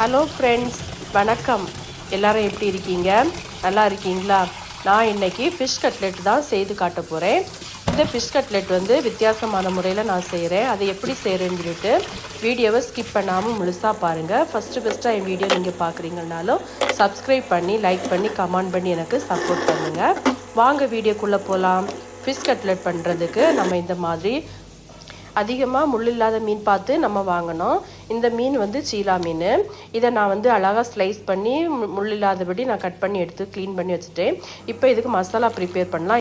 Hello friends வணக்கம். எல்லாரும் எப்படி இருக்கீங்க? நல்லா இருக்கீங்களா? நான் இன்றைக்கி ஃபிஷ் கட்லெட் தான் செய்து காட்ட போகிறேன் இந்த ஃபிஷ் கட்லெட் வந்து வித்தியாசமான முறையில் நான் செய்கிறேன் அதை எப்படி செய்கிறேன்னு சொல்லிட்டு வீடியோவை ஸ்கிப் பண்ணாமல் முழுசாக பாருங்கள் ஃபஸ்ட்டு ஃபஸ்ட்டாக என் வீடியோ நீங்கள் பார்க்குறீங்கனாலும் சப்ஸ்கிரைப் பண்ணி லைக் பண்ணி கமெண்ட் பண்ணி எனக்கு சப்போர்ட் பண்ணுங்கள் வாங்க வீடியோக்குள்ளே போகலாம் ஃபிஷ் கட்லெட் பண்ணுறதுக்கு நம்ம இந்த மாதிரி அதிகமாக முள் இல்லாத மீன் பார்த்து நம்ம வாங்கணும். இந்த மீன் வந்து சீலா மீன். இதை நான் வந்து அழகாக ஸ்லைஸ் பண்ணி மு- முள் இல்லாதபடி நான் கட் பண்ணி எடுத்து க்ளீன் பண்ணி வச்சுட்டேன். இப்போ இதுக்கு மசாலா ப்ரிப்பேர் பண்ணலாம்.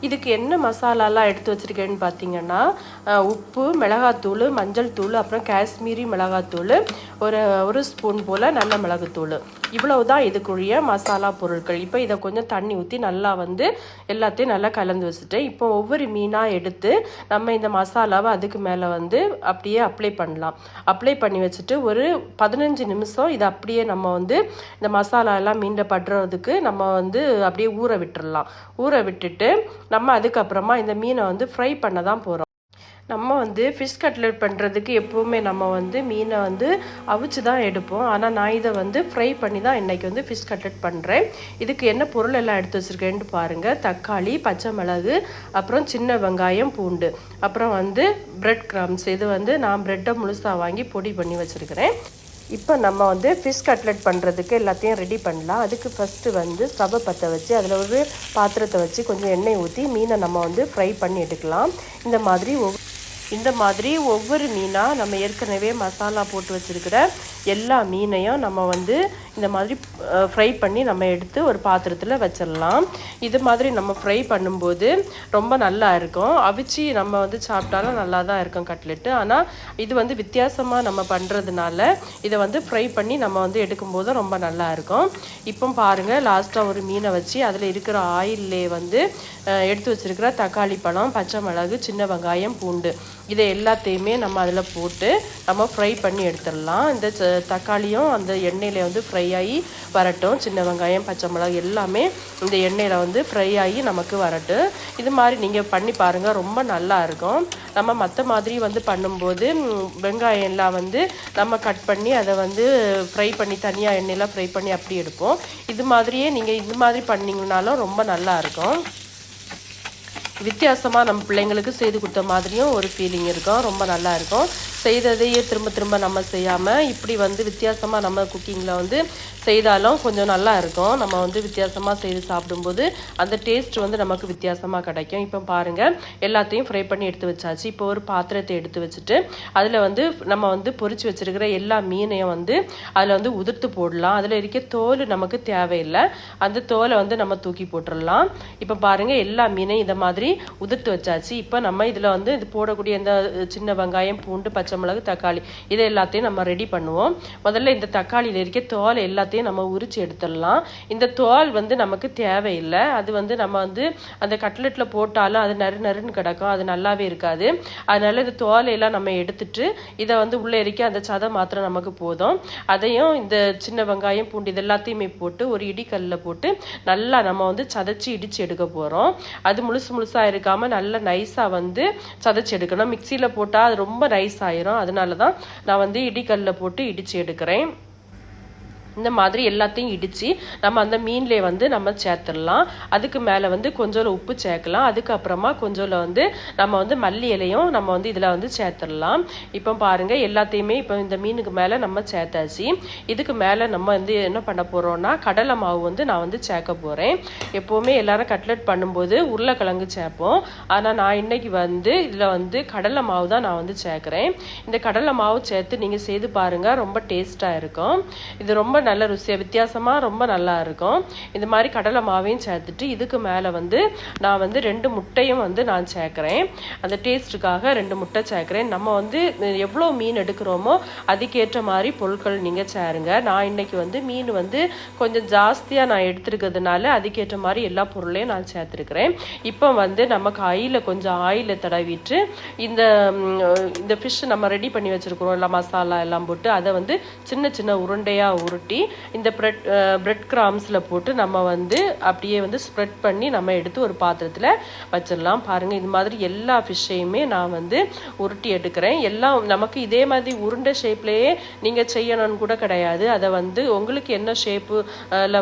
இதுக்கு என்ன மசாலாலாம் எடுத்து வச்சுருக்கேன்னு பார்த்தீங்கன்னா உப்பு மிளகாத்தூள் மஞ்சள் தூள் அப்புறம் காஷ்மீரி மிளகாத்தூள் ஒரு ஒரு ஸ்பூன் போல் நல்ல மிளகுத்தூள். இவ்வளவு தான் இதுக்குரிய மசாலா பொருட்கள். இப்போ இதை கொஞ்சம் தண்ணி ஊற்றி நல்லா வந்து எல்லாத்தையும் நல்லா கலந்து வச்சுட்டேன் இப்போ ஒவ்வொரு மீனாக எடுத்து நம்ம இந்த மசாலாவை அதுக்கு மேலே வந்து அப்படியே அப்ளை பண்ணலாம். அப்ளை பண்ணி வச்சுட்டு ஒரு பதினஞ்சு நிமிஷம் இதை அப்படியே நம்ம வந்து இந்த மசாலா எல்லாம் மீனில் படுறதுக்கு நம்ம வந்து அப்படியே ஊற விட்டுடலாம் ஊற விட்டுட்டு நம்ம அதுக்கப்புறமா இந்த மீனை வந்து ஃப்ரை பண்ண தான் போகிறோம் நம்ம வந்து ஃபிஷ் கட்லெட் பண்ணுறதுக்கு எப்போவுமே நம்ம வந்து மீனை வந்து அவிச்சு தான் எடுப்போம். ஆனால் நான் இதை வந்து ஃப்ரை பண்ணி தான் இன்றைக்கி வந்து ஃபிஷ் கட்லெட் பண்ணுறேன் இதுக்கு என்ன பொருள் எல்லாம் எடுத்து வச்சுருக்கேன்ட்டு பாருங்கள் தக்காளி பச்சை மிளகு அப்புறம் சின்ன வெங்காயம் பூண்டு. அப்புறம் வந்து பிரெட் கிராம்ஸ் இது வந்து நான் ப்ரெட்டை முழுசாக வாங்கி பொடி பண்ணி வச்சுருக்கிறேன். இப்போ நம்ம வந்து ஃபிஷ் கட்லெட் பண்ணுறதுக்கு எல்லாத்தையும் ரெடி பண்ணலாம். அதுக்கு ஃபஸ்ட்டு வந்து ஸ்டவ்வை பற்ற வச்சு அதில் ஒரு பாத்திரத்தை வச்சு கொஞ்சம் எண்ணெய் ஊற்றி மீனை நம்ம வந்து ஃப்ரை பண்ணி எடுக்கலாம். இந்த மாதிரி ஒவ்வொரு இந்த மாதிரி ஒவ்வொரு மீனாக நம்ம ஏற்கனவே மசாலா போட்டு வச்சுருக்கிற எல்லா மீனையும் நம்ம வந்து இந்த மாதிரி ஃப்ரை பண்ணி நம்ம எடுத்து ஒரு பாத்திரத்தில் வச்சிடலாம். இது மாதிரி நம்ம ஃப்ரை பண்ணும்போது ரொம்ப நல்லா இருக்கும். அவிச்சு நம்ம வந்து சாப்பிட்டாலும் நல்லா தான் இருக்கும் கட்லெட்டு. ஆனால் இது வந்து வித்தியாசமாக நம்ம பண்ணுறதுனால இதை வந்து ஃப்ரை பண்ணி நம்ம வந்து எடுக்கும்போது ரொம்ப நல்லா இருக்கும். இப்போ பாருங்கள் லாஸ்ட்டாக ஒரு மீனை வச்சு அதில் இருக்கிற ஆயிலே வந்து எடுத்து வச்சிருக்கிற தக்காளி பழம் பச்சை மிளகு சின்ன வெங்காயம் பூண்டு இதை எல்லாத்தையுமே நம்ம அதில் போட்டு நம்ம ஃப்ரை பண்ணி எடுத்துடலாம். இந்த ச- தக்காளியும் அந்த எண்ணெயில் வந்து ஃப்ரை ஆகி வரட்டும். சின்ன வெங்காயம் பச்சை மிளகு எல்லாமே இந்த எண்ணெயில் வந்து ஃப்ரை ஆகி நமக்கு வரட்டும். இது மாதிரி நீங்கள் பண்ணி பாருங்கள் ரொம்ப நல்லா இருக்கும். நம்ம மற்ற மாதிரி வந்து பண்ணும்போது வெங்காயம் எல்லாம் வந்து நம்ம கட் பண்ணி அதை வந்து ஃப்ரை பண்ணி தனியாக எண்ணெயெல்லாம் ஃப்ரை பண்ணி அப்படி எடுப்போம். இது மாதிரியே நீங்கள் இது மாதிரி பண்ணிங்கனாலும் ரொம்ப நல்லா இருக்கும். வித்தியாசமாக நம்ம பிள்ளைங்களுக்கு செய்து கொடுத்த மாதிரியும் ஒரு ஃபீலிங் இருக்கும். ரொம்ப நல்லா இருக்கும். செய்ததையே திரும்ப திரும்ப நம்ம செய்யாமல் இப்படி வந்து வித்தியாசமாக நம்ம குக்கிங்கில் வந்து செய்தாலும் கொஞ்சம் நல்லா இருக்கும். நம்ம வந்து வித்தியாசமாக செய்து சாப்பிடும்போது அந்த டேஸ்ட் வந்து நமக்கு வித்தியாசமாக கிடைக்கும். இப்போ பாருங்கள் எல்லாத்தையும் ஃப்ரை பண்ணி எடுத்து வச்சாச்சு. இப்போ ஒரு பாத்திரத்தை எடுத்து வச்சுட்டு அதில் வந்து நம்ம வந்து பொறிச்சு வச்சுருக்கிற எல்லா மீனையும் வந்து அதில் வந்து உதிர்த்து போடலாம். அதில் இருக்க தோல் நமக்கு தேவையில்லை. அந்த தோலை வந்து நம்ம தூக்கி போட்டுடலாம் இப்போ பாருங்கள் எல்லா மீனையும் இதை மாதிரி உதிர்த்து வச்சாச்சு. இப்போ நம்ம இதில் வந்து இது போடக்கூடிய இந்த சின்ன வெங்காயம் பூண்டு பச்சை மிளகு தக்காளி இதை எல்லாத்தையும் நம்ம ரெடி பண்ணுவோம். முதல்ல இந்த தக்காளியில் இருக்க தோல் எல்லாத்தையும் நம்ம உரிச்சு எடுத்துடலாம். இந்த தோல் வந்து நமக்கு தேவையில்லை. அது வந்து நம்ம வந்து அந்த கட்லெட்டில் போட்டாலும் அது நறு நறுன்னு கிடக்கும். அது நல்லாவே இருக்காது. அதனால இந்த தோலையெல்லாம் நம்ம எடுத்துட்டு இதை வந்து உள்ளே இருக்க அந்த சதை மாத்திரம் நமக்கு போதும். அதையும் இந்த சின்ன வெங்காயம் பூண்டு இது எல்லாத்தையுமே போட்டு ஒரு இடிக்கல்லில் போட்டு நல்லா நம்ம வந்து சதைச்சி இடிச்சு எடுக்க போகிறோம் அது முழுசு முழுசா இருக்காம நல்லா நைஸாக வந்து சதைச்சி எடுக்கணும். மிக்சியில் போட்டால் அது ரொம்ப நைஸ் ஆயிரும். அதனால தான் நான் வந்து இடிக்கல்லில் போட்டு இடித்து எடுக்கிறேன். இந்த மாதிரி எல்லாத்தையும் இடித்து நம்ம அந்த மீன்லேயே வந்து நம்ம சேர்த்துடலாம். அதுக்கு மேலே வந்து கொஞ்சம் உப்பு சேர்க்கலாம். அதுக்கப்புறமா கொஞ்சம் வந்து நம்ம வந்து மல்லி இலையும் நம்ம வந்து இதில் வந்து சேர்த்துடலாம். இப்போ பாருங்கள் எல்லாத்தையுமே இப்போ இந்த மீனுக்கு மேலே நம்ம சேர்த்தாச்சு. இதுக்கு மேலே நம்ம வந்து என்ன பண்ண போகிறோம்னா கடலை மாவு வந்து நான் வந்து சேர்க்க போகிறேன் எப்போவுமே எல்லாரும் கட்லெட் பண்ணும்போது உருளைக்கிழங்கு சேர்ப்போம். ஆனால் நான் இன்னைக்கு வந்து இதில் வந்து கடலை மாவு தான் நான் வந்து சேர்க்குறேன். இந்த கடலை மாவு சேர்த்து நீங்கள் செய்து பாருங்கள் ரொம்ப டேஸ்ட்டாக இருக்கும். இது ரொம்ப நல்ல ருசியாக வித்தியாசமாக ரொம்ப நல்லா இருக்கும். இந்த மாதிரி கடலை மாவையும் சேர்த்துட்டு இதுக்கு மேலே வந்து நான் வந்து ரெண்டு முட்டையும் வந்து நான் சேர்க்குறேன். அந்த டேஸ்ட்டுக்காக ரெண்டு முட்டை சேர்க்குறேன். நம்ம வந்து எவ்வளோ மீன் எடுக்கிறோமோ அதுக்கேற்ற மாதிரி பொருட்கள் நீங்கள் சேருங்க. நான் இன்னைக்கு வந்து மீன் வந்து கொஞ்சம் ஜாஸ்தியாக நான் எடுத்துருக்கிறதுனால அதுக்கேற்ற மாதிரி எல்லா பொருளையும் நான் சேர்த்துருக்குறேன். இப்போ வந்து நம்ம கையில் கொஞ்சம் ஆயிலை தடவிட்டு இந்த இந்த ஃபிஷ் நம்ம ரெடி பண்ணி வச்சுருக்குறோம். எல்லாம் மசாலா எல்லாம் போட்டு அதை வந்து சின்ன சின்ன உருண்டையாக உருட்டி கொட்டி இந்த ப்ரெட் ப்ரெட் கிராம்ஸில் போட்டு நம்ம வந்து அப்படியே வந்து ஸ்ப்ரெட் பண்ணி நம்ம எடுத்து ஒரு பாத்திரத்தில் வச்சிடலாம். பாருங்கள் இது மாதிரி எல்லா ஃபிஷ்ஷையுமே நான் வந்து உருட்டி எடுக்கிறேன். எல்லாம் நமக்கு இதே மாதிரி உருண்டை ஷேப்லேயே நீங்கள் செய்யணும்னு கூட கிடையாது. அதை வந்து உங்களுக்கு என்ன ஷேப்பு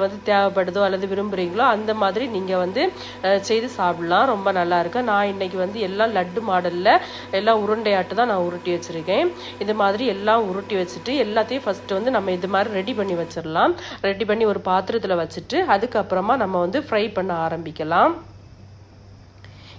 வந்து தேவைப்படுதோ அல்லது விரும்புகிறீங்களோ அந்த மாதிரி நீங்கள் வந்து செய்து சாப்பிடலாம். ரொம்ப நல்லா நான் இன்னைக்கு வந்து எல்லாம் லட்டு மாடலில் எல்லாம் உருண்டையாட்டு தான் நான் உருட்டி வச்சுருக்கேன். இது மாதிரி எல்லாம் உருட்டி வச்சுட்டு எல்லாத்தையும் ஃபஸ்ட்டு வந்து நம்ம இது மாதிரி ரெடி பண்ணி வச்சிடலாம் ரெடி பண்ணி ஒரு பாத்திரத்தில் வச்சுட்டு அதுக்கப்புறமா நம்ம வந்து ஃப்ரை பண்ண ஆரம்பிக்கலாம்.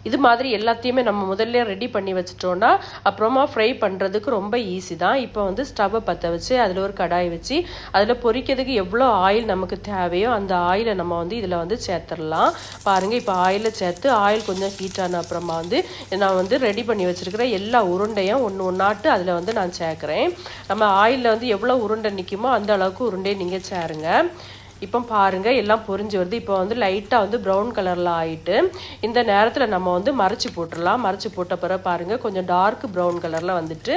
இது மாதிரி எல்லாத்தையுமே நம்ம முதல்ல ரெடி பண்ணி வச்சிட்டோம்னா அப்புறமா ஃப்ரை பண்ணுறதுக்கு ரொம்ப ஈஸி தான். இப்போ வந்து ஸ்டவ்வை பற்ற வச்சு அதில் ஒரு கடாய் வச்சு அதில் பொரிக்கிறதுக்கு எவ்வளோ ஆயில் நமக்கு தேவையோ அந்த ஆயிலை நம்ம வந்து இதில் வந்து சேர்த்துடலாம். பாருங்கள் இப்போ ஆயிலில் சேர்த்து ஆயில் கொஞ்சம் ஹீட் ஆன அப்புறமா வந்து நான் வந்து ரெடி பண்ணி வச்சுருக்கிற எல்லா உருண்டையும் ஒன்று ஒன்றாட்டு அதில் வந்து நான் சேர்க்குறேன். நம்ம ஆயிலில் வந்து எவ்வளோ உருண்டை நிற்குமோ அந்த அளவுக்கு உருண்டையை நீங்கள் சேருங்க. இப்போ பாருங்க எல்லாம் பொறிஞ்சு வருது. இப்போ வந்து லைட்டாக வந்து ப்ரௌன் கலரில் ஆகிட்டு இந்த நேரத்தில் நம்ம வந்து மறைச்சி போட்டுடலாம். மறைச்சி போட்ட பிறகு பாருங்கள் கொஞ்சம் டார்க் ப்ரௌன் கலரில் வந்துட்டு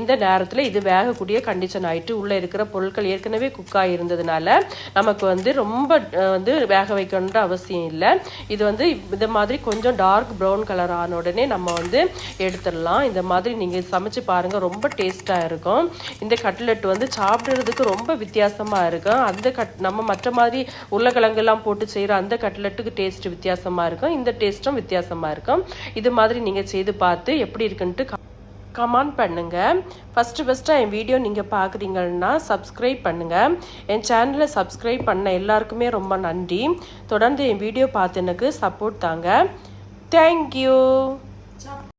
இந்த நேரத்தில் இது வேகக்கூடிய கண்டிஷன் ஆகிட்டு உள்ளே இருக்கிற பொருட்கள் ஏற்கனவே குக் ஆகியிருந்ததுனால நமக்கு வந்து ரொம்ப வந்து வேக வைக்கணுன்ற அவசியம் இல்லை. இது வந்து இந்த மாதிரி கொஞ்சம் டார்க் ப்ரௌன் கலர் ஆன உடனே நம்ம வந்து எடுத்துடலாம். இந்த மாதிரி நீங்கள் சமைச்சு பாருங்கள் ரொம்ப டேஸ்ட்டாக இருக்கும். இந்த கட்லெட் வந்து சாப்பிட்றதுக்கு ரொம்ப வித்தியாசமாக இருக்கும். அந்த கட் நம்ம மற்ற மாதிரி உருளைக்கிழங்குலாம் போட்டு செய்கிற அந்த கட்லெட்டுக்கு டேஸ்ட் வித்தியாசமாக இருக்கும். இந்த டேஸ்ட்டும் வித்தியாசமாக இருக்கும். இது மாதிரி நீங்கள் செய்து பார்த்து எப்படி இருக்குன்ட்டு கமெண்ட் பண்ணுங்கள் ஃபஸ்ட்டு ஃபஸ்ட்டாக என் வீடியோ நீங்கள் பார்க்குறீங்கன்னா சப்ஸ்கிரைப் பண்ணுங்கள் என் சேனலை சப்ஸ்கிரைப் பண்ண எல்லாருக்குமே ரொம்ப நன்றி. தொடர்ந்து என் வீடியோ பார்த்து எனக்கு சப்போர்ட் தாங்க. தேங்க்யூ